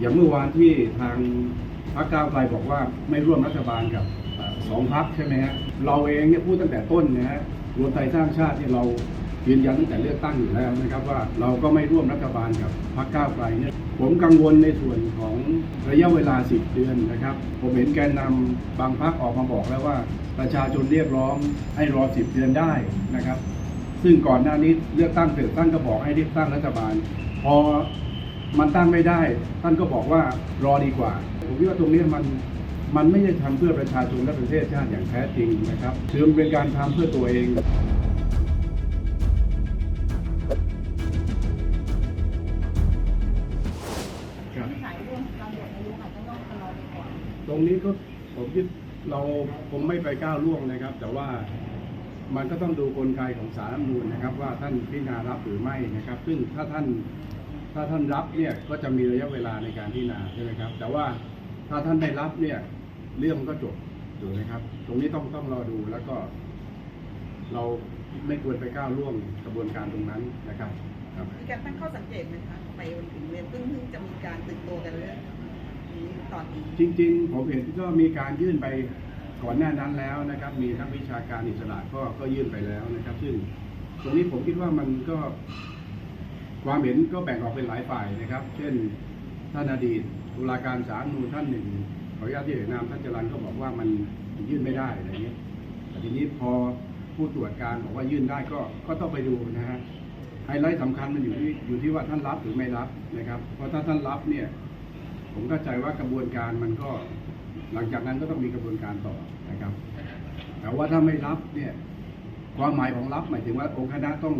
อย่างเมื่อวานที่ทางพรรคก้าวไกลบอกว่าไม่ร่วมรัฐบาลกับสองพรรคใช่ไหมฮะเราเองเนี่ยพูดตั้งแต่ต้นนะฮะรวมไทยสร้างชาติที่เรายืนยันตั้งแต่เลือกตั้งอยู่แล้วนะครับว่าเราก็ไม่ร่วมรัฐบาลกับพรรคก้าวไกลเนี่ยผมกังวลในส่วนของระยะเวลา 10 เดือนนะครับ ผมเห็นแกนนำบางพรรคออกมาบอกแล้วว่า ประชาชนเรียกร้องให้รอ 10 เดือนได้นะครับ ซึ่งก่อนหน้านี้เลือกตั้งเสร็จท่านก็บอกให้รีบตั้งรัฐบาล พอ มันตั้งไม่ได้ ท่านก็บอกว่ารอดีกว่า ผมคิดว่าตรงนี้มันมันไม่ใช่ทำเพื่อประชาชนและประเทศชาติอย่างแท้จริงนะครับคือมันเป็นการทำเพื่อตัวเองครับตรงนี้ก็ผมคิดเราคงไม่ไปก้าวล่วงนะครับ แต่ว่ามันก็ต้องดูกลไกของสารรัฐมนูญนะครับ ว่าท่านพิจารณารับหรือไม่นะครับ ซึ่งถ้าท่าน ถ้าท่านรับเนี่ยก็จะมีระยะเวลาในการพิจารณาใช่ไหมครับ แต่ว่าถ้าท่านไม่รับเนี่ยเรื่องมันก็จบถูกไหมครับ ตรงนี้ต้องต้องรอดูแล้วก็ เราไม่ควรไปก้าวล่วงกระบวนการตรงนั้นนะครับครับมีการตั้งข้อสังเกตไหมคะทำไมวันถึงเรียนเพิ่งเพิ่งจะมีการตื่นตัวกันเรื่องนี้ตอนนี้จริง ๆ ผมเห็นก็มีการยื่นไปก่อนหน้านั้นแล้วนะครับ มีนักวิชาการอิสระก็ก็ยื่นไปแล้วนะครับ ซึ่งตรงนี้ผมคิดว่ามันก็ ความเห็นก็แบ่งออกเป็นหลายฝ่ายนะครับ เช่นท่านอดีตตุลาการศาลรนูญท่านหนึ่งขออนุญาตที่เอ่ยนามท่านจรันก็บอกว่ามันยื่นไม่ได้อะไรอย่างนี้ยแต่ทีนี้พอผู้ตรวจการบอกว่ายื่นได้ก็ก็ต้องไปดูนะฮะไฮไลท์สำคัญมันอยู่ที่อยู่ที่ว่าท่านรับหรือไม่รับนะครับ เพราะถ้าท่านรับเนี่ยผมเข้าใจว่ากระบวนการมันก็หลังจากนั้นก็ต้องมีกระบวนการต่อนะครับ แต่ว่าถ้าไม่รับเนี่ยความหมายของรับหมายถึงว่าองค์คณะต้อง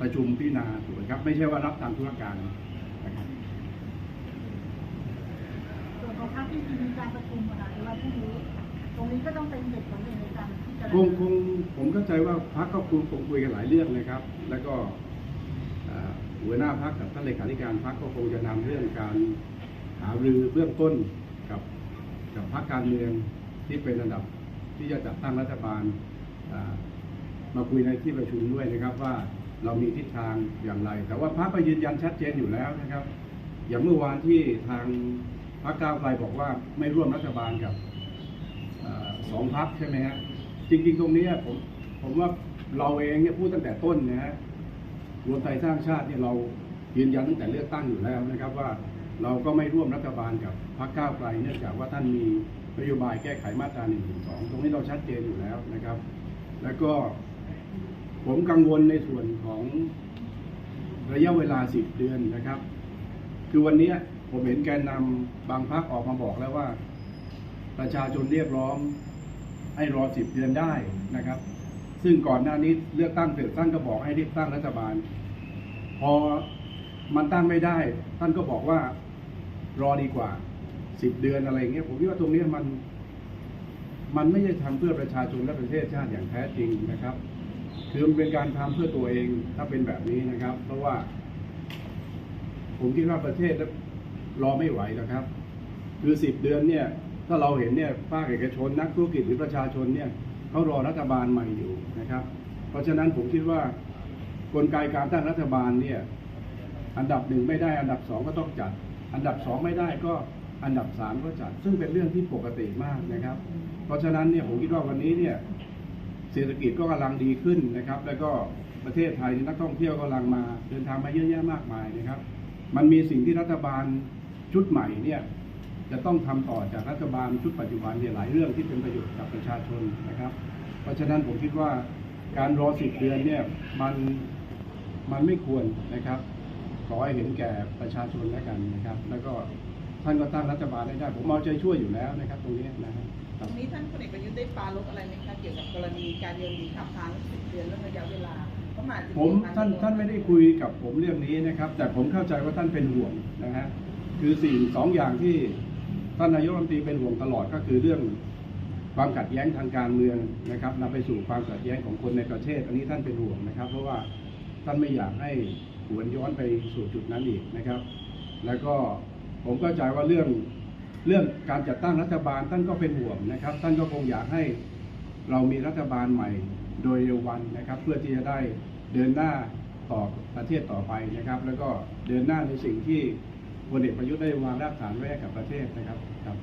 ประชุมพิจารณาถูกไหมครับ ไม่ใช่ว่ารับตามธุรการนะครับส่วนของพรรคที่มีการประชุมอะไรวันพรุ่งนี้ตรงนี้ก็ต้องเป็นเหตุผลหนึ่งในการที่จะคงคงผมเข้าใจว่าพักก็คุยคงคุยกันหลายเรื่องนะครับ แล้วก็เอ่อหัวหน้าพักกับท่านเลขาธิการพักก็คงจะนำเรื่องการหารือเบื้องต้นกับกับพักการเมืองที่เป็นระดับที่จะจัดตั้งรัฐบาลอ่ามาคุยในที่ประชุมด้วยนะครับว่า เรามีทิศทางอย่างไร แต่ว่าพักก็ยืนยันชัดเจนอยู่แล้วนะครับ อย่างเมื่อวานที่ทางพรรคก้าวไกลบอกว่าไม่ร่วมรัฐบาลกับอสองพักใช่ไหมฮะจริง ๆ ตรงนี้ผมผมว่าเราเองเนี่ยพูดตั้งแต่ต้นนะฮะรวมไทยสร้างชาติเนี่ยเรายืนยันตั้งแต่เลือกตั้งอยู่แล้วนะครับว่าเราก็ไม่ร่วมรัฐบาลกับพรรคก้าวไกลเนื่องจากว่าท่านมีนโยบายแก้ไขมาตรา1นึตรงนี้เราชัดเจนอยู่แล้วนะครับ แล้วก็ ผมกังวลในส่วนของระยะเวลา10เดือนนะครับ คือวันนี้ผมเห็นแกนนำบางพรรคออกมาบอกแล้วว่า ประชาชนเรียกร้องให้รอสิบเดือนได้นะครับ ซึ่งก่อนหน้านี้เลือกตั้งเสร็จท่านก็บอกให้รีบตั้งรัฐบาล พอมันตั้งไม่ได้ ท่านก็บอกว่ารอดีกว่าสิบเดือนอะไรเงี้ยผมคิดว่าตรงนี้มัน มันไม่ใช่ทำเพื่อประชาชนและประเทศชาติอย่างแท้จริงนะครับ คือมันเป็นการทำเพื่อตัวเองถ้าเป็นแบบนี้นะครับ เพราะว่า ผมคิดว่าประเทศรอไม่ไหวแล้วครับ คือสิบเดือนเนี่ย ถ้าเราเห็นเนี่ยภาคเอกชนนักธุรกิจหรือประชาชนเนี่ยเขารอรัฐบาลใหม่อยู่นะครับ เพราะฉะนั้นผมคิดว่ากลไกการตั้งรัฐบาลเนี่ย อันดับหนึ่งไม่ได้อันดับสองก็ต้องจัด อันดับสองไม่ได้ก็อันดับสามก็จัด ซึ่งเป็นเรื่องที่ปกติมากนะครับ เพราะฉะนั้นเนี่ยผมคิดว่าวันนี้เนี่ย ศรษฐกิจก็กำลังดีขึ้นนะครับ แล้วก็ประเทศไทยนักท่องเที่ยวกำลังมาเดินทางมาเยอะแยะมากมายนะครับ มันมีสิ่งที่รัฐบาลชุดใหม่เนี่ยจะต้องทำต่อจากรัฐบาลชุดปัจจุบันเนี่ยหลายเรื่องที่เป็นประโยชน์กับประชาชนนะครับ เพราะฉะนั้นผมคิดว่าการรอสิบเดือนเนี่ยมันมันไม่ควรนะครับ ขอให้เห็นแก่ประชาชนแล้วกันนะครับ แล้วก็ ท่านก็ตั้งรัฐบาลได้ได้ ผมเอาใจช่วยอยู่แล้วนะครับตรงนี้นะครับตรงนี้ท่านพลเอกประยุทธ์ได้ปราลบอะไรไหมคะเกี่ยวกับกรณีการโยนหนีขับทางสิบเดือนเรื่องระยะเวลาเพราะหมายถึงผมท่านท่านไม่ได้คุยกับผมเรื่องนี้นะครับ แต่ผมเข้าใจว่าท่านเป็นห่วงนะฮะคือสิ่งสองอย่างที่ท่านนายกรัฐมนตรีเป็นห่วงตลอดก็คือเรื่องความขัดแย้งทางการเมืองนะครับนำไปสู่ความขัดแย้งของคนในประเทศ อันนี้ท่านเป็นห่วงนะครับ เพราะว่าท่านไม่อยากให้หวนย้อนไปสู่จุดนั้นอีกนะครับ แล้วก็ ผมเข้าใจว่าเรื่องเรื่องการจัดตั้งรัฐบาลท่านก็เป็นห่วงนะครับ ท่านก็คงอยากให้เรามีรัฐบาลใหม่โดยเร็ววันนะครับ เพื่อที่จะได้เดินหน้าต่อประเทศต่อไปนะครับ แล้วก็เดินหน้าในสิ่งที่พลเอกประยุทธ์ได้วางรากฐานไว้กับประเทศนะครับครับ